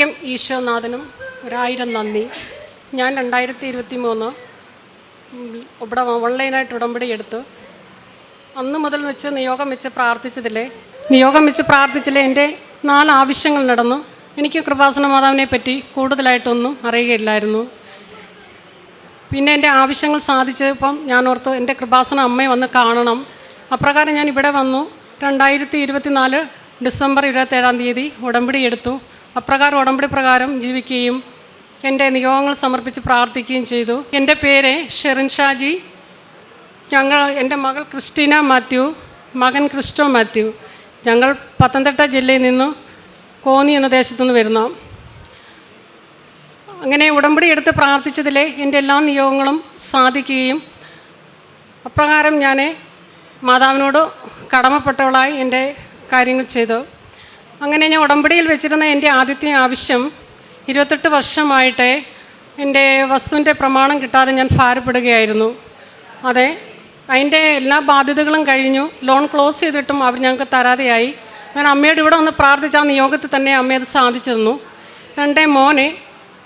വൈക്കം ഈശോനാഥനും ഒരായിരം നന്ദി. ഞാൻ രണ്ടായിരത്തി ഇരുപത്തി മൂന്ന് ഇവിടെ ഓൺലൈനായിട്ട് ഉടമ്പടി എടുത്തു അന്ന് മുതൽ വെച്ച് നിയോഗം വെച്ച് പ്രാർത്ഥിച്ചതിലെ നിയോഗം വെച്ച് പ്രാർത്ഥിച്ചില്ലേ എന്റെ നാല് ആവശ്യങ്ങൾ നടന്നു. എനിക്ക് കൃപാസന മാതാവിനെ പറ്റി കൂടുതലായിട്ടൊന്നും അറിയുകയില്ലായിരുന്നു. പിന്നെ എന്റെ ആവശ്യങ്ങൾ സാധിച്ചപ്പം ഞാൻ ഓർത്ത് എന്റെ കൃപാസന അമ്മയെ വന്ന് കാണണം. അപ്രകാരം ഞാൻ ഇവിടെ വന്നു. രണ്ടായിരത്തി ഇരുപത്തി നാല് ഡിസംബർ ഇരുപത്തേഴാം തീയതി ഉടമ്പടി എടുത്തു. അപ്രകാരം ഉടമ്പടി പ്രകാരം ജീവിക്കുകയും എന്റെ നിയോഗങ്ങൾ സമർപ്പിച്ച് പ്രാർത്ഥിക്കുകയും ചെയ്തു. എന്റെ പേര് ഷെറിൻ ഷാജി. ഞങ്ങൾ എന്റെ മകൾ ക്രിസ്റ്റീന മാത്യു മകൻ ക്രിസ്റ്റോ മാത്യു. ഞങ്ങൾ പത്തനംതിട്ട ജില്ലയിൽ നിന്നും കോന്നി എന്ന ദേശത്തു നിന്ന് വരുന്നു. അങ്ങനെ ഉടമ്പടി എടുത്ത് പ്രാർത്ഥിച്ചതിലെ എന്റെ എല്ലാ നിയോഗങ്ങളും സാധിക്കുകയും അപ്രകാരം ഞാൻ മാതാവിനോട് കടമപ്പെട്ടവളായി എന്റെ കാര്യങ്ങൾ ചെയ്തു. അങ്ങനെ ഞാൻ ഉടമ്പടിയിൽ വെച്ചിരുന്ന എന്റെ ആദ്യത്തെ ആവശ്യം ഇരുപത്തെട്ട് വർഷമായിട്ട് എന്റെ വസ്തുവിന്റെ പ്രമാണം കിട്ടാതെ ഞാൻ ഭാരപ്പെടുകയായിരുന്നു. അതെ അതിന്റെ എല്ലാ ബാധ്യതകളും കഴിഞ്ഞു. ലോൺ ക്ലോസ് ചെയ്തിട്ടും അവർ ഞങ്ങൾക്ക് തരാതെയായി. ഞാൻ അമ്മയോട് ഇവിടെ ഒന്ന് പ്രാർത്ഥിച്ച ആ നിയോഗത്തിൽ തന്നെ അമ്മ അത് സാധിച്ചു തന്നു രണ്ടേ മോനെ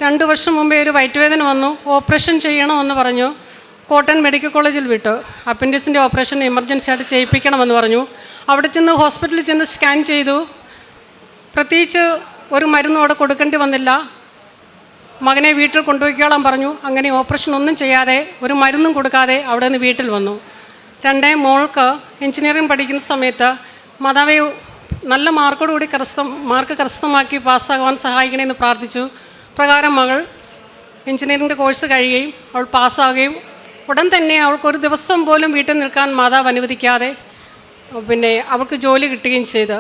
രണ്ട് വർഷം മുമ്പേ ഒരു വയറ്റുവേദന വന്നു. ഓപ്പറേഷൻ ചെയ്യണമെന്ന് പറഞ്ഞു. കോട്ടൺ മെഡിക്കൽ കോളേജിൽ വിട്ടു. അപ്പൻഡിക്സിന്റെ ഓപ്പറേഷൻ എമർജൻസി ആയിട്ട് ചെയ്യിപ്പിക്കണമെന്ന് പറഞ്ഞു. അവിടെ ചെന്ന് ഹോസ്പിറ്റലിൽ ചെന്ന് സ്കാൻ ചെയ്തു. പ്രത്യേകിച്ച് ഒരു മരുന്നും അവിടെ കൊടുക്കേണ്ടി വന്നില്ല. മകനെ വീട്ടിൽ കൊണ്ടുപോയിക്കോളാൻ പറഞ്ഞു. അങ്ങനെ ഓപ്പറേഷൻ ഒന്നും ചെയ്യാതെ ഒരു മരുന്നും കൊടുക്കാതെ അവിടെ നിന്ന് വീട്ടിൽ വന്നു. രണ്ടേ മോൾക്ക് എഞ്ചിനീയറിംഗ് പഠിക്കുന്ന സമയത്ത് മാതാവെ നല്ല മാർക്കോടുകൂടി കരസ്ഥം മാർക്ക് കരസ്ഥമാക്കി പാസ്സാകുവാൻ സഹായിക്കണമെന്ന് പ്രാർത്ഥിച്ചു. പ്രകാരം മകൾ എഞ്ചിനീയറിംഗിന്റെ കോഴ്സ് കഴിയുകയും അവൾ പാസ്സാവുകയും ഉടൻ തന്നെ അവൾക്ക് ഒരു ദിവസം പോലും വീട്ടിൽ നിൽക്കാൻ മാതാവ് അനുവദിക്കാതെ പിന്നെ അവൾക്ക് ജോലി കിട്ടുകയും ചെയ്ത്.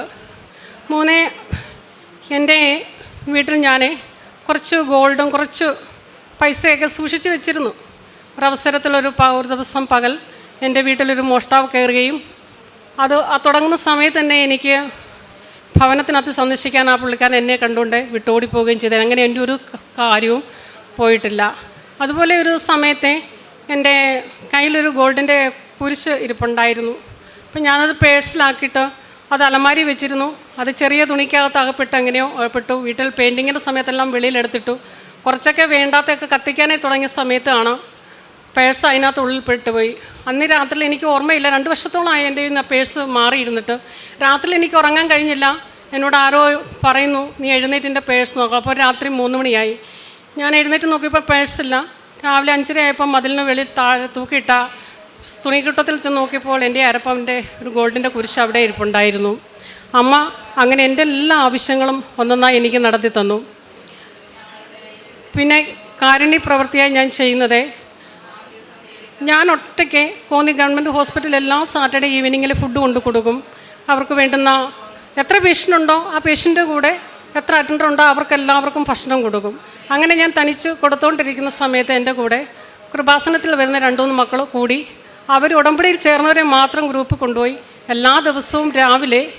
മൂന്ന് എന്റെ വീട്ടിൽ ഞാൻ കുറച്ച് ഗോൾഡും കുറച്ച് പൈസയൊക്കെ സൂക്ഷിച്ചു വെച്ചിരുന്നു. ഒരവസരത്തിലൊരു ഒരു ദിവസം പകൽ എന്റെ വീട്ടിലൊരു മോഷ്ടാവ് കയറുകയും അത് തുടങ്ങുന്ന സമയത്ത് തന്നെ എനിക്ക് ഭവനത്തിനകത്ത് സന്ദർശിക്കാൻ ആ പുള്ളിക്കാരൻ എന്നെ കണ്ടുകൊണ്ട് വിട്ടോടി പോവുകയും ചെയ്തത് അങ്ങനെ എന്റെ ഒരു കാര്യവും പോയിട്ടില്ല. അതുപോലെ ഒരു സമയത്തെ എന്റെ കയ്യിലൊരു ഗോൾഡിന്റെ കുരിശ് ഇരിപ്പുണ്ടായിരുന്നു. അപ്പം ഞാനത് പേഴ്സിലാക്കിയിട്ട് അത് അലമാരി വെച്ചിരുന്നു. അത് ചെറിയ തുണിക്കകത്ത് അകപ്പെട്ട് എങ്ങനെയോ അകപ്പെട്ടു. വീട്ടിൽ പെയിന്റിങ്ങിന്റെ സമയത്തെല്ലാം വെളിയിലെടുത്തിട്ടു. കുറച്ചൊക്കെ വേണ്ടാത്തൊക്കെ കത്തിക്കാനായി തുടങ്ങിയ സമയത്താണ് പേഴ്സ് അതിനകത്ത് ഉള്ളിൽപ്പെട്ട് പെട്ടുപോയി അന്ന് രാത്രി എനിക്ക് ഓർമ്മയില്ല. രണ്ട് വർഷത്തോളമായി എന്റെ ആ പേഴ്സ് മാറിയിരുന്നിട്ട്. രാത്രി എനിക്ക് ഉറങ്ങാൻ കഴിഞ്ഞില്ല. എന്നോട് ആരോ പറയുന്നു നീ എഴുന്നേറ്റിന്റെ പേഴ്സ് നോക്കാം. അപ്പോൾ രാത്രി മൂന്ന് മണിയായി. ഞാൻ എഴുന്നേറ്റ് നോക്കിയപ്പോൾ പേഴ്സില്ല രാവിലെ അഞ്ചര ആയപ്പോൾ മതിലിന് വെളിയിൽ താഴെ തൂക്കിയിട്ട തുണിക്കിട്ടത്തിൽ ചെന്ന് നോക്കിയപ്പോൾ എന്റെ അരപ്പന്റെ ഒരു ഗോൾഡിന്റെ കുരിശ് അവിടെ ഇരിപ്പുണ്ടായിരുന്നു. അമ്മ അങ്ങനെ എന്റെ എല്ലാ ആവശ്യങ്ങളും ഒന്നൊന്നായി എനിക്ക് നടത്തി തന്നു. പിന്നെ കാരുണ്യ പ്രവൃത്തിയായി ഞാൻ ചെയ്യുന്നത് ഞാൻ ഒറ്റയ്ക്ക് കോന്നി ഗവൺമെന്റ് ഹോസ്പിറ്റലിൽ എല്ലാ സാറ്റർഡേ ഈവനിങ്ങിൽ ഫുഡ് കൊണ്ടു കൊടുക്കും. അവർക്ക് വേണ്ടുന്ന എത്ര പേഷ്യന്റ് ഉണ്ടോ ആ പേഷ്യന്റെ കൂടെ എത്ര അറ്റൻഡർ ഉണ്ടോ അവർക്ക് എല്ലാവർക്കും ഭക്ഷണം കൊടുക്കും. അങ്ങനെ ഞാൻ തനിച്ച് കൊടുത്തുകൊണ്ടിരിക്കുന്ന സമയത്ത് എന്റെ കൂടെ കൃപാസനത്തിൽ വരുന്ന രണ്ടു മൂന്ന് മക്കൾ കൂടി അവർ ഉടമ്പടിയിൽ ചേർന്നവരെ മാത്രം ഗ്രൂപ്പ് കൊണ്ടുപോയി. എല്ലാ ദിവസവും രാവിലെ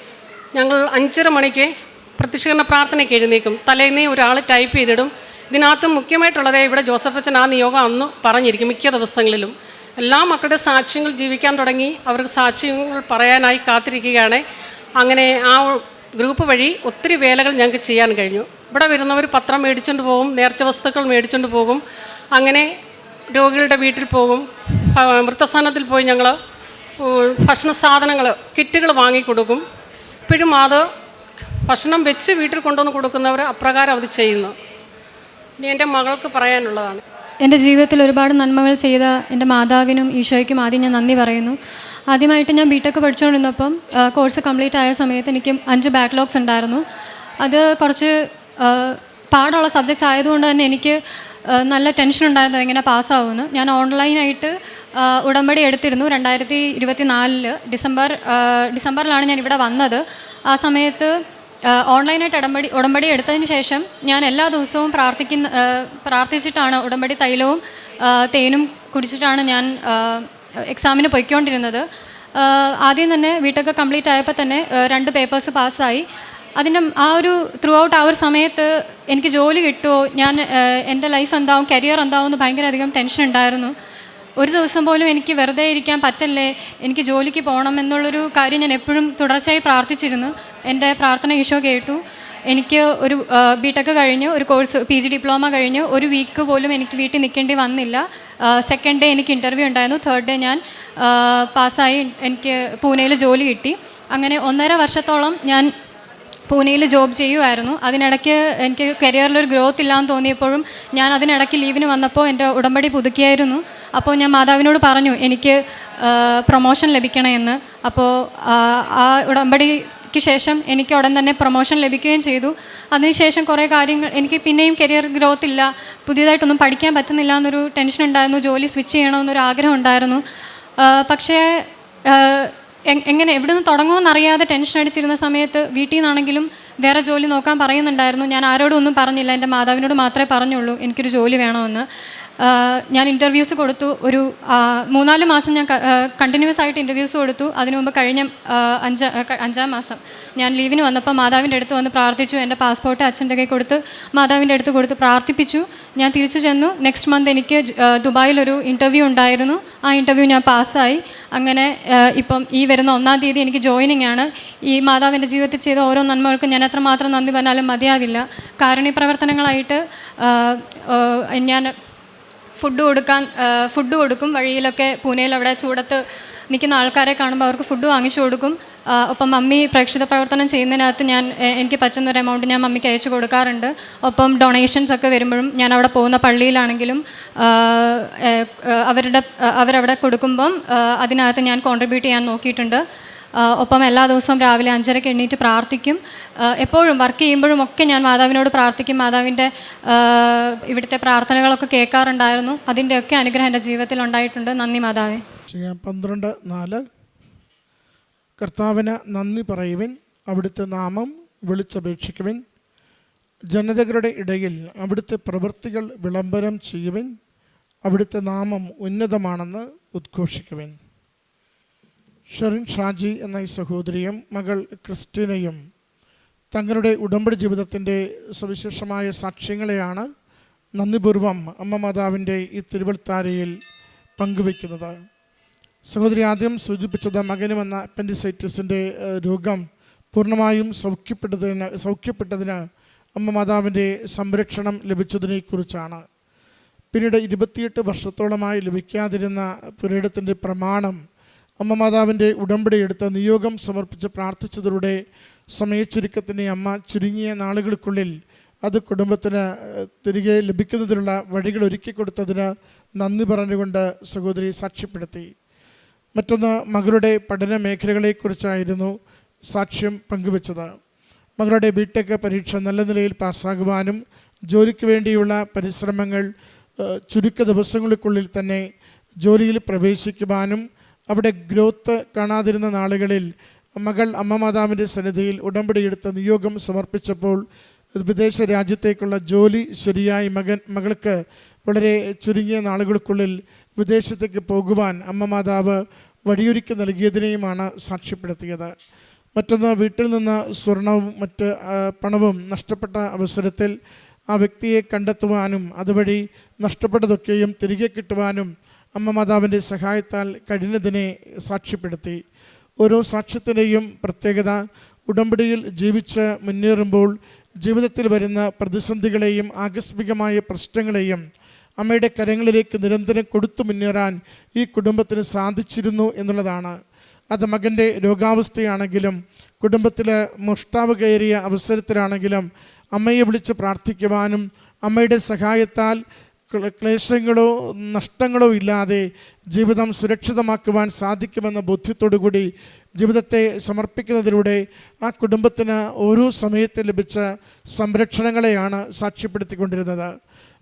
ഞങ്ങൾ അഞ്ചര മണിക്ക് പ്രത്യക്ഷീകരണ പ്രാർത്ഥനയ്ക്ക് എഴുന്നേക്കും തലേന്നേ ഒരാൾ ടൈപ്പ് ചെയ്തിടും. ഇതിനകത്ത് മുഖ്യമായിട്ടുള്ളത് ഇവിടെ ജോസഫ് അച്ഛൻ ആ നിയോഗം അന്ന് പറഞ്ഞിരിക്കും മിക്ക ദിവസങ്ങളിലും. എല്ലാ മക്കളുടെ സാക്ഷ്യങ്ങൾ ജീവിക്കാൻ തുടങ്ങി. അവർക്ക് സാക്ഷ്യങ്ങൾ പറയാനായി കാത്തിരിക്കുകയാണ്. അങ്ങനെ ആ ഗ്രൂപ്പ് വഴി ഒത്തിരി വേലകൾ ഞങ്ങൾക്ക് ചെയ്യാൻ കഴിഞ്ഞു. ഇവിടെ വരുന്നവർ പത്രം മേടിച്ചുകൊണ്ട് പോകും നേർച്ച വസ്തുക്കൾ മേടിച്ചുകൊണ്ട് പോകും. അങ്ങനെ രോഗികളുടെ വീട്ടിൽ പോകും. വൃദ്ധസ്ഥാനത്തിൽ പോയി ഞങ്ങൾ ഭക്ഷണ സാധനങ്ങൾ കിറ്റുകൾ വാങ്ങിക്കൊടുക്കും ഇപ്പോഴും അത് ഭക്ഷണം വെച്ച് വീട്ടിൽ കൊണ്ടുവന്ന് കൊടുക്കുന്നവർ അപ്രകാരം അത് ചെയ്യുന്നു. ഇനി എന്റെ മകൾക്ക് പറയാനുള്ളതാണ്. എന്റെ ജീവിതത്തിൽ ഒരുപാട് നന്മകൾ ചെയ്ത എന്റെ മാതാവിനും ഈശോയ്ക്കും ആദ്യം ഞാൻ നന്ദി പറയുന്നു. ആദ്യമായിട്ട് ഞാൻ ബി ടെക് പഠിച്ചുകൊണ്ടിരുന്നപ്പം കോഴ്സ് കംപ്ലീറ്റ് ആയ സമയത്ത് എനിക്ക് അഞ്ച് ബാക്ക്ലോഗ്സ് ഉണ്ടായിരുന്നു. അത് കുറച്ച് പാടുള്ള സബ്ജക്റ്റ് ആയതുകൊണ്ട് തന്നെ എനിക്ക് നല്ല ടെൻഷൻ ഉണ്ടായിരുന്നത് എങ്ങനെ പാസ്സാവുമെന്ന് ഞാൻ ഓൺലൈനായിട്ട് ഉടമ്പടി എടുത്തിരുന്നു രണ്ടായിരത്തി ഇരുപത്തി നാലിൽ ഡിസംബർ ഡിസംബറിലാണ് ഞാൻ ഇവിടെ വന്നത്. ആ സമയത്ത് ഓൺലൈനായിട്ട് ഉടമ്പടി ഉടമ്പടി എടുത്തതിന് ശേഷം ഞാൻ എല്ലാ ദിവസവും പ്രാർത്ഥിക്കുന്ന പ്രാർത്ഥിച്ചിട്ടാണ് ഉടമ്പടി തൈലവും തേനും കുടിച്ചിട്ടാണ് ഞാൻ എക്സാമിന് പൊയ്ക്കൊണ്ടിരുന്നത്. ആദ്യം തന്നെ വീട്ടൊക്കെ കംപ്ലീറ്റ് ആയപ്പോൾ തന്നെ രണ്ട് പേപ്പേഴ്സ് പാസ്സായി അതിന്റെ ആ ഒരു ത്രൂ ഔട്ട് ആ ഒരു സമയത്ത് എനിക്ക് ജോലി കിട്ടുമോ? ഞാൻ എന്റെ ലൈഫ് എന്താവും? കരിയർ എന്താവും എന്ന് ഭയങ്കര അധികം ടെൻഷൻ ഉണ്ടായിരുന്നു. ഒരു ദിവസം പോലും എനിക്ക് വെറുതെ ഇരിക്കാൻ പറ്റല്ലേ? എനിക്ക് ജോലിക്ക് പോകണം എന്നുള്ളൊരു കാര്യം ഞാൻ എപ്പോഴും തുടർച്ചയായി പ്രാർത്ഥിച്ചിരുന്നു. എന്റെ പ്രാർത്ഥന ഈശോ കേട്ടു. എനിക്ക് ഒരു ബി ടെക് കഴിഞ്ഞ് ഒരു കോഴ്സ് പി ജി ഡിപ്ലോമ കഴിഞ്ഞ്. ഒരു വീക്ക് പോലും എനിക്ക് വീട്ടിൽ നിൽക്കേണ്ടി വന്നില്ല. സെക്കൻഡ് ഡേ എനിക്ക് ഇന്റർവ്യൂ ഉണ്ടായിരുന്നു. തേർഡ് ഡേ ഞാൻ പാസ്സായി എനിക്ക് പൂനെയിൽ ജോലി കിട്ടി. അങ്ങനെ ഒന്നര വർഷത്തോളം ഞാൻ പൂനെയിൽ ജോബ് ചെയ്യുമായിരുന്നു അതിനിടയ്ക്ക് എനിക്ക് കരിയറിലൊരു ഗ്രോത്ത് ഇല്ലാന്ന് തോന്നിയപ്പോഴും ഞാൻ അതിനിടയ്ക്ക് ലീവിന് വന്നപ്പോൾ എന്റെ ഉടമ്പടി പുതുക്കിയായിരുന്നു. അപ്പോൾ ഞാൻ മാതാവിനോട് പറഞ്ഞു എനിക്ക് പ്രൊമോഷൻ ലഭിക്കണമെന്ന്. അപ്പോൾ ആ, ഉടമ്പടിക്ക് ശേഷം എനിക്ക് ഉടൻ തന്നെ പ്രൊമോഷൻ ലഭിക്കുകയും ചെയ്തു. അതിനുശേഷം കുറേ കാര്യങ്ങൾ എനിക്ക് പിന്നെയും കരിയർ ഗ്രോത്ത് ഇല്ല പുതിയതായിട്ടൊന്നും പഠിക്കാൻ പറ്റുന്നില്ല എന്നൊരു ടെൻഷൻ ഉണ്ടായിരുന്നു ജോലി സ്വിച്ച് ചെയ്യണമെന്നൊരു ആഗ്രഹം ഉണ്ടായിരുന്നു. പക്ഷേ എങ്ങനെ എവിടെ നിന്ന് തുടങ്ങുമെന്ന് അറിയാതെ ടെൻഷൻ അടിച്ചിരുന്ന സമയത്ത് വീട്ടിൽ നിന്നാണെങ്കിലും വേറെ ജോലി നോക്കാൻ പറയുന്നുണ്ടായിരുന്നു. ഞാൻ ആരോടും ഒന്നും പറഞ്ഞില്ല. എന്റെ മാതാവിനോട് മാത്രമേ പറഞ്ഞുള്ളൂ. എനിക്കൊരു ജോലി വേണമെന്ന്. ഞാൻ ഇന്റർവ്യൂസ് കൊടുത്തു. ഒരു മൂന്നാൽ മാസം ഞാൻ കണ്ടിന്യൂസ് ആയിട്ട് ഇന്റർവ്യൂസ് കൊടുത്തു. അതിനു മുമ്പ് കഴിഞ്ഞ അഞ്ച അഞ്ചാം മാസം ഞാൻ ലീവിന് വന്നപ്പോൾ മാതാവിന്റെ അടുത്ത് വന്ന് പ്രാർത്ഥിച്ചു. എന്റെ പാസ്പോർട്ട് അച്ഛന്റെ കൈ കൊടുത്ത് മാതാവിന്റെ അടുത്ത് കൊടുത്ത് പ്രാർത്ഥിപ്പിച്ചു. ഞാൻ തിരിച്ചു ചെന്നു. നെക്സ്റ്റ് മന്ത് എനിക്ക് ദുബായിലൊരു ഇന്റർവ്യൂ ഉണ്ടായിരുന്നു. ആ ഇന്റർവ്യൂ ഞാൻ പാസ്സായി അങ്ങനെ ഇപ്പം ഈ വരുന്ന ഒന്നാം തീയതി എനിക്ക് ജോയിനിങ് ആണ്. ഈ മാതാവിന്റെ ജീവിതത്തിൽ ചെയ്ത ഓരോ നന്മകൾക്കും ഞാൻ എത്രമാത്രം നന്ദി പറഞ്ഞാലും മതിയാവില്ല. കാരുണ്യ പ്രവർത്തനങ്ങളായിട്ട് ഞാൻ ഫുഡ് കൊടുക്കാൻ ഫുഡ് കൊടുക്കും. വഴിയിലൊക്കെ പൂനെയിൽ അവിടെ ചൂടത്ത് നിൽക്കുന്ന ആൾക്കാരെ കാണുമ്പോൾ അവർക്ക് ഫുഡ് വാങ്ങിച്ചു കൊടുക്കും. ഒപ്പം മമ്മി പ്രേക്ഷിത പ്രവർത്തനം ചെയ്യുന്നതിനകത്ത് ഞാൻ എനിക്ക് പറ്റുന്ന ഒരു എമൗണ്ട് ഞാൻ മമ്മിക്ക് അയച്ചു കൊടുക്കാറുണ്ട്. ഒപ്പം ഡൊണേഷൻസ് ഒക്കെ വരുമ്പോഴും ഞാൻ അവിടെ പോകുന്ന പള്ളിയിലാണെങ്കിലും അവരുടെ അവരവിടെ കൊടുക്കുമ്പം അതിനകത്ത് ഞാൻ കോൺട്രിബ്യൂട്ട് ചെയ്യാൻ നോക്കിയിട്ടുണ്ട്. ഒപ്പം എല്ലാ ദിവസവും രാവിലെ അഞ്ചരയ്ക്ക് എണ്ണീറ്റ് പ്രാർത്ഥിക്കും. എപ്പോഴും വർക്ക് ചെയ്യുമ്പോഴും ഒക്കെ ഞാൻ മാതാവിനോട് പ്രാർത്ഥിക്കും. മാതാവിന്റെ ഇവിടുത്തെ പ്രാർത്ഥനകളൊക്കെ കേൾക്കാറുണ്ടായിരുന്നു. അതിന്റെയൊക്കെ അനുഗ്രഹം എന്റെ ജീവിതത്തിൽ ഉണ്ടായിട്ടുണ്ട്. നന്ദി മാതാവേ. പന്ത്രണ്ട് നാല്. കർത്താവിന് നന്ദി പറയുവിൻ. അവിടുത്തെ നാമം വിളിച്ചപേക്ഷിക്കുവിൻ. ജനതകളുടെ ഇടയിൽ അവിടുത്തെ പ്രവൃത്തികൾ വിളംബരം ചെയ്യുവിൻ. അവിടുത്തെ നാമം ഉന്നതമാണെന്ന് ഉദ്ഘോഷിക്കുവിൻ. ഷെറിൻ ഷാജി എന്ന ഈ സഹോദരിയും മകൾ ക്രിസ്റ്റീനയും തങ്ങളുടെ ഉടമ്പടി ജീവിതത്തിന്റെ സവിശേഷമായ സാക്ഷ്യങ്ങളെയാണ് നന്ദിപൂർവം അമ്മ മാതാവിന്റെ ഈ തിരുവൽത്താരയിൽ പങ്കുവെക്കുന്നത് സഹോദരി ആദ്യം സൂചിപ്പിച്ചത് മകനും എന്ന അപ്പൻഡിസൈറ്റിസിന്റെ രോഗം പൂർണമായും സൗഖ്യപ്പെട്ടതിന് സൗഖ്യപ്പെട്ടതിന് അമ്മ മാതാവിന്റെ സംരക്ഷണം ലഭിച്ചതിനെക്കുറിച്ചാണ്. പിന്നീട് ഇരുപത്തിയെട്ട് വർഷത്തോളമായി ലഭിക്കാതിരുന്ന പുരയിടത്തിന്റെ പ്രമാണം അമ്മ മാതാവിന്റെ ഉടമ്പടി എടുത്ത് നിയോഗം സമർപ്പിച്ച് പ്രാർത്ഥിച്ചതിലൂടെ സമയച്ചുരുക്കത്തിന്റെ അമ്മ ചുരുങ്ങിയ നാളുകൾക്കുള്ളിൽ അത് കുടുംബത്തിന് തിരികെ ലഭിക്കുന്നതിനുള്ള വഴികൾ ഒരുക്കി കൊടുത്തതിന് നന്ദി പറഞ്ഞുകൊണ്ട് സഹോദരി സാക്ഷ്യപ്പെടുത്തി. മറ്റൊന്ന് മകളുടെ പഠന മേഖലകളെക്കുറിച്ചായിരുന്നു സാക്ഷ്യം പങ്കുവച്ചത്. മകളുടെ ബിടെക് പരീക്ഷ നല്ല നിലയിൽ പാസ്സാകുവാനും ജോലിക്ക് വേണ്ടിയുള്ള പരിശ്രമങ്ങൾ ചുരുക്ക ദിവസങ്ങൾക്കുള്ളിൽ തന്നെ ജോലിയിൽ പ്രവേശിക്കുവാനും അവിടെ ഗ്രോത്ത് കാണാതിരുന്ന നാളുകളിൽ മകൾ അമ്മ മാതാവിന്റെ സന്നിധിയിൽ ഉടമ്പടിയെടുത്ത നിയോഗം സമർപ്പിച്ചപ്പോൾ വിദേശ രാജ്യത്തേക്കുള്ള ജോലി ശരിയായി മകൻ മകൾക്ക് വളരെ ചുരുങ്ങിയ നാളുകൾക്കുള്ളിൽ വിദേശത്തേക്ക് പോകുവാൻ അമ്മ മാതാവ് വഴിയൊരുക്കി നൽകിയതിനെയുമാണ് സാക്ഷ്യപ്പെടുത്തിയത്. മറ്റൊന്ന് വീട്ടിൽ നിന്ന് സ്വർണവും മറ്റ് പണവും നഷ്ടപ്പെട്ട അവസരത്തിൽ ആ വ്യക്തിയെ കണ്ടെത്തുവാനും അതുവഴി നഷ്ടപ്പെട്ടതൊക്കെയും തിരികെ കിട്ടുവാനും അമ്മ മാതാവിന്റെ സഹായത്താൽ കഴിഞ്ഞതിനെ സാക്ഷ്യപ്പെടുത്തി. ഓരോ സാക്ഷ്യത്തിന്റെയും പ്രത്യേകത ഉടമ്പടിയിൽ ജീവിച്ച് മുന്നേറുമ്പോൾ ജീവിതത്തിൽ വരുന്ന പ്രതിസന്ധികളെയും ആകസ്മികമായ പ്രശ്നങ്ങളെയും അമ്മയുടെ കരങ്ങളിലേക്ക് നിരന്തരം കൊടുത്തു മുന്നേറാൻ ഈ കുടുംബത്തിന് സാധിച്ചിരുന്നു എന്നുള്ളതാണ്. അത് മകന്റെ രോഗാവസ്ഥയാണെങ്കിലും കുടുംബത്തിൽ മുഷ്ടാവ് കയറിയ അവസരത്തിലാണെങ്കിലും അമ്മയെ വിളിച്ച് പ്രാർത്ഥിക്കുവാനും അമ്മയുടെ സഹായത്താൽ ക്ലേശങ്ങളോ നഷ്ടങ്ങളോ ഇല്ലാതെ ജീവിതം സുരക്ഷിതമാക്കുവാൻ സാധിക്കുമെന്ന ബോധ്യത്തോടു കൂടി ജീവിതത്തെ സമർപ്പിക്കുന്നതിലൂടെ ആ കുടുംബത്തിന് ഓരോ സമയത്ത് ലഭിച്ച സംരക്ഷണങ്ങളെയാണ് സാക്ഷ്യപ്പെടുത്തിക്കൊണ്ടിരുന്നത്.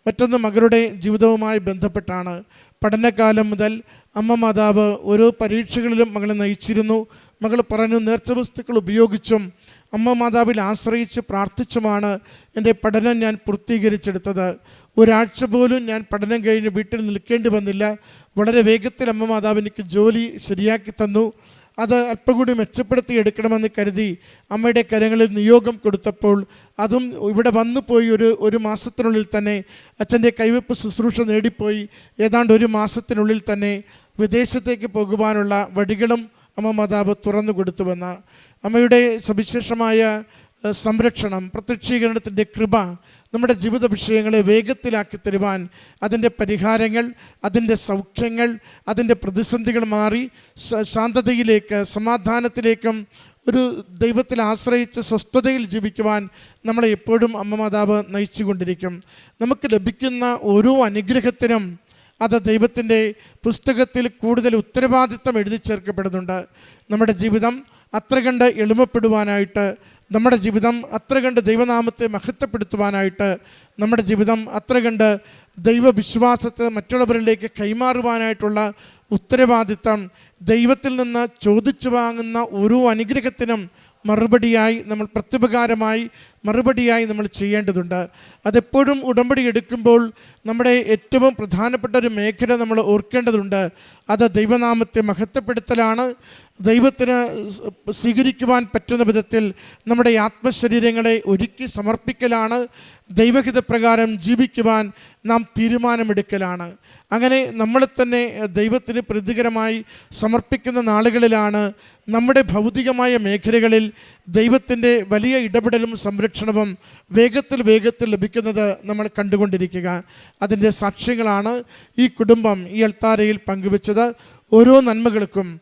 മറ്റൊന്ന് മകളുടെ ജീവിതവുമായി ബന്ധപ്പെട്ടാണ്. പഠനകാലം മുതൽ അമ്മ മാതാവ് ഓരോ പരീക്ഷകളിലും മകളെ നയിച്ചിരുന്നു. മകൾ പറഞ്ഞു നേർച്ച വസ്തുക്കൾ ഉപയോഗിച്ചും അമ്മ മാതാവിൽ ആശ്രയിച്ച് പ്രാർത്ഥിച്ചുമാണ് എന്റെ പഠനം ഞാൻ പൂർത്തീകരിച്ചെടുത്തത്. ഒരാഴ്ച പോലും ഞാൻ പഠനം കഴിഞ്ഞ് വീട്ടിൽ നിൽക്കേണ്ടി വന്നില്ല. വളരെ വേഗത്തിൽ അമ്മ മാതാവ് എനിക്ക് ജോലി ശരിയാക്കി തന്നു. അത് അല്പം കൂടി മെച്ചപ്പെടുത്തി എടുക്കണമെന്ന് കരുതി അമ്മയുടെ കരങ്ങളിൽ നിയോഗം കൊടുത്തപ്പോൾ അതും ഇവിടെ വന്നു പോയി ഒരു ഒരു മാസത്തിനുള്ളിൽ തന്നെ. അച്ഛന്റെ കൈവെപ്പ് ശുശ്രൂഷ നേടിപ്പോയി. ഏതാണ്ട് ഒരു മാസത്തിനുള്ളിൽ തന്നെ വിദേശത്തേക്ക് പോകുവാനുള്ള വഴികളും അമ്മ മാതാവ് തുറന്നു കൊടുത്തുവെന്ന് അമ്മയുടെ സവിശേഷമായ സംരക്ഷണം പ്രത്യക്ഷീകരണത്തിന്റെ കൃപ നമ്മുടെ ജീവിത വിഷയങ്ങളെ വേഗത്തിലാക്കി തരുവാൻ അതിന്റെ പരിഹാരങ്ങൾ അതിന്റെ സൗഖ്യങ്ങൾ അതിന്റെ പ്രതിസന്ധികൾ മാറി ശാന്തതയിലേക്ക് സമാധാനത്തിലേക്കും ഒരു ദൈവത്തിൽ ആശ്രയിച്ച് സ്വസ്ഥതയിൽ ജീവിക്കുവാൻ നമ്മളെ എപ്പോഴും അമ്മ മാതാവ് നയിച്ചുകൊണ്ടിരിക്കും. നമുക്ക് ലഭിക്കുന്ന ഓരോ അനുഗ്രഹത്തിനും അത് ദൈവത്തിന്റെ പുസ്തകത്തിൽ കൂടുതൽ ഉത്തരവാദിത്തം എഴുതി ചേർക്കപ്പെടുന്നുണ്ട്. നമ്മുടെ ജീവിതം അത്ര കണ്ട് എളിമപ്പെടുവാനായിട്ട് നമ്മുടെ ജീവിതം അത്ര കണ്ട് ദൈവനാമത്തെ മഹത്വപ്പെടുത്തുവാനായിട്ട് നമ്മുടെ ജീവിതം അത്ര കണ്ട് ദൈവവിശ്വാസത്തെ മറ്റുള്ളവരിലേക്ക് കൈമാറുവാനായിട്ടുള്ള ഉത്തരവാദിത്തം ദൈവത്തിൽ നിന്ന് ചോദിച്ചു വാങ്ങുന്ന ഓരോ അനുഗ്രഹത്തിനും മറുപടിയായി നമ്മൾ പ്രത്യുപകാരമായി മറുപടിയായി നമ്മൾ ചെയ്യേണ്ടതുണ്ട്. അതെപ്പോഴും ഉടമ്പടി എടുക്കുമ്പോൾ നമ്മുടെ ഏറ്റവും പ്രധാനപ്പെട്ട ഒരു മേഖല നമ്മൾ ഓർക്കേണ്ടതുണ്ട്. അത് ദൈവനാമത്തെ മഹത്വപ്പെടുത്തലാണ്. ദൈവത്തിന് സ്വീകരിക്കുവാൻ പറ്റുന്ന വിധത്തിൽ നമ്മുടെ ആത്മശരീരങ്ങളെ ഒരുക്കി സമർപ്പിക്കലാണ്. ദൈവഹിതപ്രകാരം ജീവിക്കുവാൻ നാം തീരുമാനമെടുക്കലാണ്. അങ്ങനെ നമ്മളെ തന്നെ ദൈവത്തിന് പ്രതികരമായി സമർപ്പിക്കുന്ന നാളുകളിലാണ് നമ്മുടെ ഭൗതികമായ മേഖലകളിൽ ദൈവത്തിന്റെ വലിയ ഇടപെടലും സംരക്ഷണവും വേഗത്തിൽ വേഗത്തിൽ ലഭിക്കുന്നത് നമ്മൾ കണ്ടുകൊണ്ടിരിക്കുക. അതിന്റെ സാക്ഷ്യങ്ങളാണ് ഈ കുടുംബം ഈ അൾത്താരയിൽ പങ്കുവച്ചത്. ഓരോ നന്മകൾക്കും